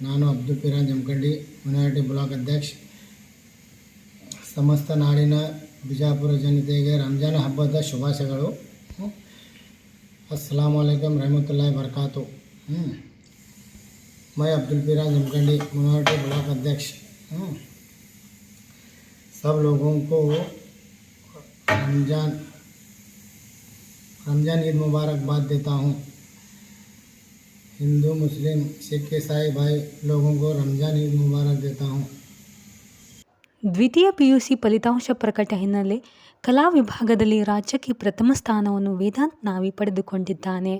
ನಾನು Abdul ಪಿರಾನ್ Jamkhandi minority block ಅಧ್ಯಕ್ಷ ಸಮಸ್ತ ನಾಡಿನ ಬಿಜಾಪುರ ಜನತೆಗೆ ರಂಜಾನ್ ಹಬ್ಬದ ಶುಭಾಶಯಗಳು ಹ್ಮ್. अस्सलाम वालेकुम रहमतुल्लाहि वरकातु हम्म। मैं अब्दुल पीरा जमखंडी मिनोरिटी ब्लॉक अध्यक्ष हम्म। सब लोगों को रमज़ान रमज़ान ईद मुबारकबाद देता हूँ हिंदू मुस्लिम सिख ईसाई भाई लोगों को रमज़ान ईद मुबारक देता हूँ ದ್ವಿತೀಯ ಪಿಯುಸಿ ಫಲಿತಾಂಶ ಪ್ರಕಟ ಹಿನ್ನೆಲೆ ಕಲಾ ವಿಭಾಗದಲ್ಲಿ ರಾಜ್ಯಕ್ಕೆ ಪ್ರಥಮ ಸ್ಥಾನವನ್ನು ವೇದಾಂತ್ ನಾವಿ ಪಡೆದುಕೊಂಡಿದ್ದಾನೆ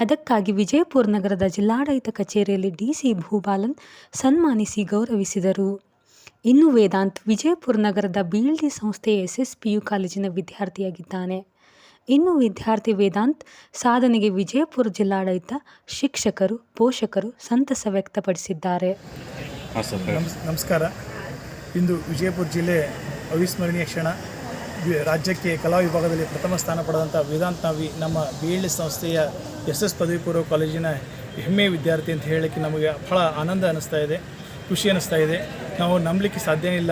ಅದಕ್ಕಾಗಿ ವಿಜಯಪುರ ನಗರದ ಜಿಲ್ಲಾಡಳಿತ ಕಚೇರಿಯಲ್ಲಿ ಡಿಸಿ ಭೂಬಾಲನ್ ಸನ್ಮಾನಿಸಿ ಗೌರವಿಸಿದರು ಇನ್ನು ವೇದಾಂತ್ ವಿಜಯಪುರ ನಗರದ ಬಿಎಲ್ಡಿ ಸಂಸ್ಥೆಯ ಎಸ್ ಎಸ್ ಪಿ ಯು ಕಾಲೇಜಿನ ವಿದ್ಯಾರ್ಥಿಯಾಗಿದ್ದಾನೆ ಇನ್ನು ವಿದ್ಯಾರ್ಥಿ ವೇದಾಂತ್ ಸಾಧನೆಗೆ ವಿಜಯಪುರ ಜಿಲ್ಲಾಡಳಿತ ಶಿಕ್ಷಕರು ಪೋಷಕರು ಸಂತಸ ವ್ಯಕ್ತಪಡಿಸಿದ್ದಾರೆ. ನಮಸ್ ನಮಸ್ಕಾರ. ಇಂದು ವಿಜಯಪುರ ಜಿಲ್ಲೆ ಅವಿಸ್ಮರಣೀಯ ಕ್ಷಣ. ರಾಜ್ಯಕ್ಕೆ ಕಲಾ ವಿಭಾಗದಲ್ಲಿ ಪ್ರಥಮ ಸ್ಥಾನ ಪಡೆದಂಥ ವೇದಾಂತ್ ನಾವಿ ನಮ್ಮ ಬಿ ಎಲ್ ಸಂಸ್ಥೆಯ ಎಸ್ ಎಸ್ ಪದವಿ ಪೂರ್ವ ಕಾಲೇಜಿನ ಹೆಮ್ಮೆ ವಿದ್ಯಾರ್ಥಿ ಅಂತ ಹೇಳಲಿಕ್ಕೆ ನಮಗೆ ಬಹಳ ಆನಂದ ಅನ್ನಿಸ್ತಾ ಇದೆ ಖುಷಿ ಅನ್ನಿಸ್ತಾ ಇದೆ. ನಾವು ನಂಬಲಿಕ್ಕೆ ಸಾಧ್ಯ ಇಲ್ಲ.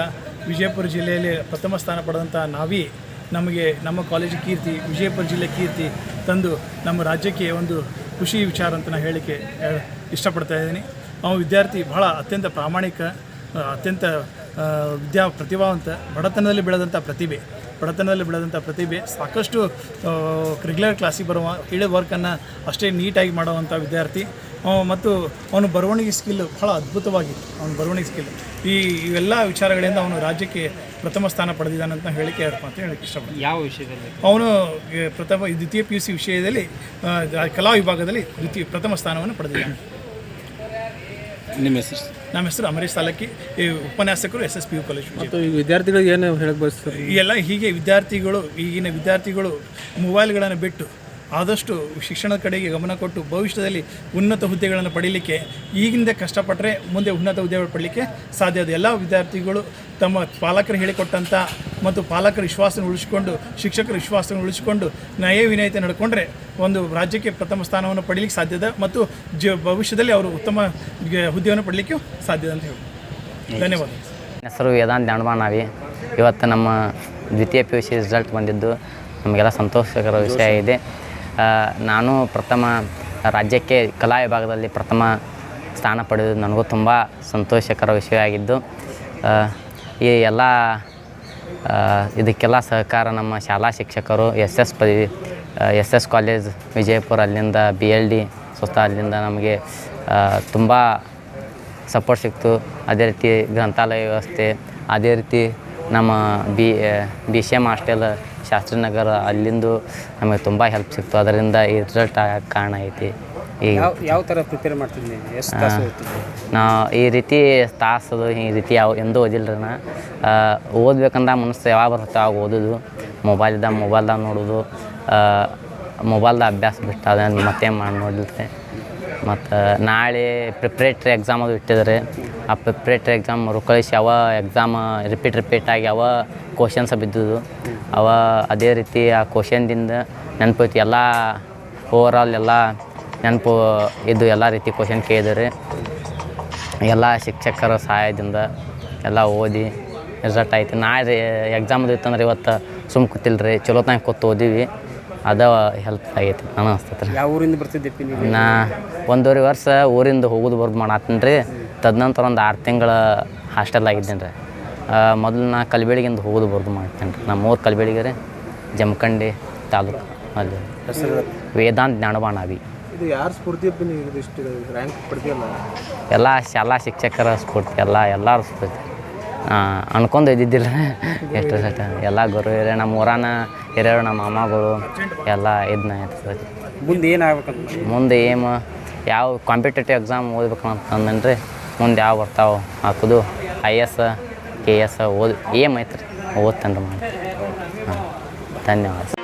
ವಿಜಯಪುರ ಜಿಲ್ಲೆಯಲ್ಲಿ ಪ್ರಥಮ ಸ್ಥಾನ ಪಡೆದಂಥ ನಾವಿ ನಮಗೆ ನಮ್ಮ ಕಾಲೇಜ್ ಕೀರ್ತಿ ವಿಜಯಪುರ ಜಿಲ್ಲೆ ಕೀರ್ತಿ ತಂದು ನಮ್ಮ ರಾಜ್ಯಕ್ಕೆ ಒಂದು ಖುಷಿ ವಿಚಾರ ಅಂತ ನಾನು ಹೇಳಲಿಕ್ಕೆ ಆ, ಇಷ್ಟಪಡ್ತಾ ಇದ್ದೀನಿ. ಅವನು ವಿದ್ಯಾರ್ಥಿ ಬಹಳ ಅತ್ಯಂತ ಪ್ರಾಮಾಣಿಕ ಅತ್ಯಂತ ವಿದ್ಯಾ ಪ್ರತಿಭಾವಂತ ಬಡತನದಲ್ಲಿ ಬೆಳೆದಂಥ ಪ್ರತಿಭೆ ಬಡತನದಲ್ಲಿ ಬೆಳೆದಂಥ ಪ್ರತಿಭೆ ಸಾಕಷ್ಟು ರೆಗ್ಯುಲರ್ ಕ್ಲಾಸಿಗೆ ಬರುವ ಇಳೆ ವರ್ಕನ್ನು ಅಷ್ಟೇ ನೀಟಾಗಿ ಮಾಡುವಂಥ ವಿದ್ಯಾರ್ಥಿ. ಮತ್ತು ಅವನು ಬರವಣಿಗೆ ಸ್ಕಿಲ್ ಬಹಳ ಅದ್ಭುತವಾಗಿತ್ತು. ಅವನ ಬರವಣಿಗೆ ಸ್ಕಿಲ್ ಈ ಇವೆಲ್ಲ ವಿಚಾರಗಳಿಂದ ಅವನು ರಾಜ್ಯಕ್ಕೆ ಪ್ರಥಮ ಸ್ಥಾನ ಪಡೆದಿದ್ದಾನೆ ಅಂತ ಹೇಳಿಕೆ ಅಂತ ಹೇಳಕ್ಕೆ ಇಷ್ಟಪಡ್ತೀನಿ. ಯಾವ ವಿಷಯದಲ್ಲಿ? ಅವನು ಪ್ರಥಮ ದ್ವಿತೀಯ ಪಿ ಯು ಸಿ ವಿಷಯದಲ್ಲಿ ಕಲಾ ವಿಭಾಗದಲ್ಲಿ ದ್ವಿತೀಯ ಪ್ರಥಮ ಸ್ಥಾನವನ್ನು ಪಡೆದಿದ್ದಾನೆ. ನಿಮ್ಮ ಹೆಸರು? ನಮ್ಮ ಹೆಸರು ಅಮರೀಶ್ ಸಾಲಕ್ಕಿ. ಈ ಉಪನ್ಯಾಸಕರು S S P U college ಮತ್ತು ಈ ವಿದ್ಯಾರ್ಥಿಗಳಿಗೆ ಏನು ಹೇಳಕ್ಕೆ ಬಯಸ್ತಾರೆ? ಎಲ್ಲ ಹೀಗೆ ವಿದ್ಯಾರ್ಥಿಗಳು ಈಗಿನ ವಿದ್ಯಾರ್ಥಿಗಳು ಮೊಬೈಲ್ಗಳನ್ನು ಬಿಟ್ಟು ಆದಷ್ಟು ಶಿಕ್ಷಣದ ಕಡೆಗೆ ಗಮನ ಕೊಟ್ಟು ಭವಿಷ್ಯದಲ್ಲಿ ಉನ್ನತ ಹುದ್ದೆಗಳನ್ನು ಪಡೀಲಿಕ್ಕೆ ಈಗಿಂದ ಕಷ್ಟಪಟ್ಟರೆ ಮುಂದೆ ಉನ್ನತ ಹುದ್ದೆಗಳು ಪಡಲಿಕ್ಕೆ ಸಾಧ್ಯ. ಅದು ಎಲ್ಲ ವಿದ್ಯಾರ್ಥಿಗಳು ತಮ್ಮ ಪಾಲಕರು ಹೇಳಿಕೊಟ್ಟಂಥ ಮತ್ತು ಪಾಲಕರ ವಿಶ್ವಾಸನ ಉಳಿಸಿಕೊಂಡು ಶಿಕ್ಷಕರ ವಿಶ್ವಾಸವನ್ನು ಉಳಿಸಿಕೊಂಡು ನಯ ವಿನಯತೆ ನಡ್ಕೊಂಡ್ರೆ ಒಂದು ರಾಜ್ಯಕ್ಕೆ ಪ್ರಥಮ ಸ್ಥಾನವನ್ನು ಪಡೀಲಿಕ್ಕೆ ಸಾಧ್ಯದ ಮತ್ತು ಜ ಭವಿಷ್ಯದಲ್ಲಿ ಅವರು ಉತ್ತಮ ಹುದ್ದೆಯನ್ನು ಪಡೀಲಿಕ್ಕೆ ಸಾಧ್ಯದ ಅಂತ ಹೇಳಿ ಧನ್ಯವಾದ. ಹೆಸರು ವೇದಾಂತ್ ದಾಂಡಬಾಣಾವಿ ಇವತ್ತು ನಮ್ಮ ದ್ವಿತೀಯ ಪಿ ಯು ಸಿ ರಿಸಲ್ಟ್ ಬಂದಿದ್ದು ನಮಗೆಲ್ಲ ಸಂತೋಷಕರ ವಿಷಯ ಇದೆ. ನಾನು ಪ್ರಥಮ ರಾಜ್ಯಕ್ಕೆ ಕಲಾ ವಿಭಾಗದಲ್ಲಿ ಪ್ರಥಮ ಸ್ಥಾನ ಪಡೆದು ನನಗೂ ತುಂಬ ಸಂತೋಷಕರ ವಿಷಯ ಆಗಿದ್ದು ಈ ಎಲ್ಲ ಇದಕ್ಕೆಲ್ಲ ಸಹಕಾರ ನಮ್ಮ ಶಾಲಾ ಶಿಕ್ಷಕರು ಎಸ್ ಎಸ್ ಪದವಿ ಎಸ್ ಎಸ್ ಕಾಲೇಜ್ ವಿಜಯಪುರ ಅಲ್ಲಿಂದ ಬಿ ಎಲ್ ಡಿ ಸ್ವತಃ ಅಲ್ಲಿಂದ ನಮಗೆ ತುಂಬ ಸಪೋರ್ಟ್ ಸಿಕ್ತು ಅದೇ ರೀತಿ ಗ್ರಂಥಾಲಯ ವ್ಯವಸ್ಥೆ, ಅದೇ ರೀತಿ ನಮ್ಮ B B C M hostel Shastrinagar ಅಲ್ಲಿಂದು ನಮಗೆ ತುಂಬ ಹೆಲ್ಪ್ ಸಿಕ್ತು. ಅದರಿಂದ ಈ ರಿಸಲ್ಟ್ ಆಗಕ್ಕೆ ಕಾರಣ ಐತಿ. ಈಗ ಯಾವ ಥರ ಪ್ರಿಪೇರ್ ಮಾಡ್ತಿದ್ದೀನಿ ನಾ ಈ ರೀತಿ ತಾಸದು ಈ ರೀತಿ ಯಾವ ಎಂದೂ ಓದಿಲ್ಲರಿ ನಾ. ಓದ್ಬೇಕಂದ ಮನಸ್ಸು ಯಾವಾಗ ಬರುತ್ತೆ ಅವಾಗ ಓದೋದು. ಮೊಬೈಲ್ದಾಗ ಮೊಬೈಲ್ದಾಗ ನೋಡೋದು. ಮೊಬೈಲ್ದಾಗ ಅಭ್ಯಾಸ ಬಿಟ್ಟು ಅದನ್ನು ಮತ್ತೆ ಮಾಡಿ ನೋಡಿದ್ರೆ ಮತ್ತು ನಾಳೆ ಪ್ರಿಪ್ರೇಟ್ರಿ ಎಕ್ಸಾಮ್ ಅದು ಇಟ್ಟಿದ್ದಾರೆ. ಆ ಪ್ರಿಪ್ರೇಟ್ರಿ ಎಕ್ಸಾಮ್ ಮರುಕಳಿಸಿ ಅವ ಎಕ್ಸಾಮ್ ರಿಪೀಟ್ ರಿಪೀಟ್ ಆಗಿ ಅವ ಕ್ವಶನ್ಸ್ ಬಿದ್ದುದು ಅವ ಅದೇ ರೀತಿ ಆ ಕ್ವಶನ್ದಿಂದ ನೆನಪೈತಿ ಎಲ್ಲ ಓವರಾಲ್ ಎಲ್ಲ ನೆನಪು ಇದ್ದು ಎಲ್ಲ ರೀತಿ ಕ್ವಶನ್ ಕೇಳಿದ್ರಿ ಎಲ್ಲ ಶಿಕ್ಷಕರ ಸಹಾಯದಿಂದ ಎಲ್ಲ ಓದಿ ರಿಸಲ್ಟ್ ಆಯ್ತು. ನಾಳೆ ಎಕ್ಸಾಮ್ ಇತ್ತಂದ್ರೆ ಇವತ್ತು ಸುಮ್ಮ ಕೂತಿಲ್ರಿ ಚಲೋ ತಂಗ ಕೂತು ಓದಿವಿ. ಅದ ಹೆಲ್ಪ್ ಆಗೈತಿ ನಾನು ಅನಿಸ್ತೈತೆ ಯಾವ ಊರಿಂದ ಬರ್ತಿದ್ದೆ ನಾ ಒಂದೂವರೆ ವರ್ಷ ಊರಿಂದ ಹೋಗೋದು ಬರ್ದು ಮಾಡತ್ತೀನಿ ರೀ. ತದನಂತರ ಒಂದು ಆರು ತಿಂಗಳ ಹಾಸ್ಟೆಲ್ ಆಗಿದ್ದೇನೆ ರೀ. ಮೊದಲು ನಾ ಕಲಬೇಳಿಗಿಂದ ಹೋಗೋದು ಬರೋದು ಮಾಡ್ತೇನೆ ರೀ. ನಮ್ಮ ಮೂರು ಕಲಬೇಳಿಗೆ ರೀ ಜಮಖಂಡಿ ತಾಲೂಕು ಅಲ್ಲಿ. ವೇದಾಂತ್ ಜ್ಞಾನಬಾಣಾವಿ ಇದು ಯಾರು ಸ್ಫೂರ್ತಿ ಇಷ್ಟು ರ್ಯಾಂಕ್ ಎಲ್ಲ ಶಾಲಾ ಶಿಕ್ಷಕರ ಸ್ಫೂರ್ತಿ ಎಲ್ಲ ಎಲ್ಲರ ಸ್ಫೂರ್ತಿ. ಅನ್ಕೊಂಡು ಇದ್ದಿದ್ದಿಲ್ಲ ಎಷ್ಟು ಸಟ ಎಲ್ಲ ಗುರು ಹಿರಿಯ ನಮ್ಮ ಊರಾನ ಹಿರಿಯರು ನಮ್ಮ ಮಾಮಗಳು ಎಲ್ಲ ಇದನ್ನ ಮುಂದೆ ಏನಾಗ್ಬೇಕಂತ ಮುಂದೆ ಏನು ಯಾವ ಕಾಂಪಿಟೇಟಿವ್ ಎಕ್ಸಾಮ್ ಓದ್ಬೇಕು ಅಂದನ್ರಿ ಮುಂದೆ ಯಾವ ಬರ್ತಾವೆ ಹಾಕೋದು ಐ ಎಸ್ ಕೆ ಎಸ್ ಓದ್ ಏಮ್ ಐತ್ರಿ ಓದ್ತಾನೆ ರೀ ಮಾಡಿ ಹಾಂ, ಧನ್ಯವಾದ.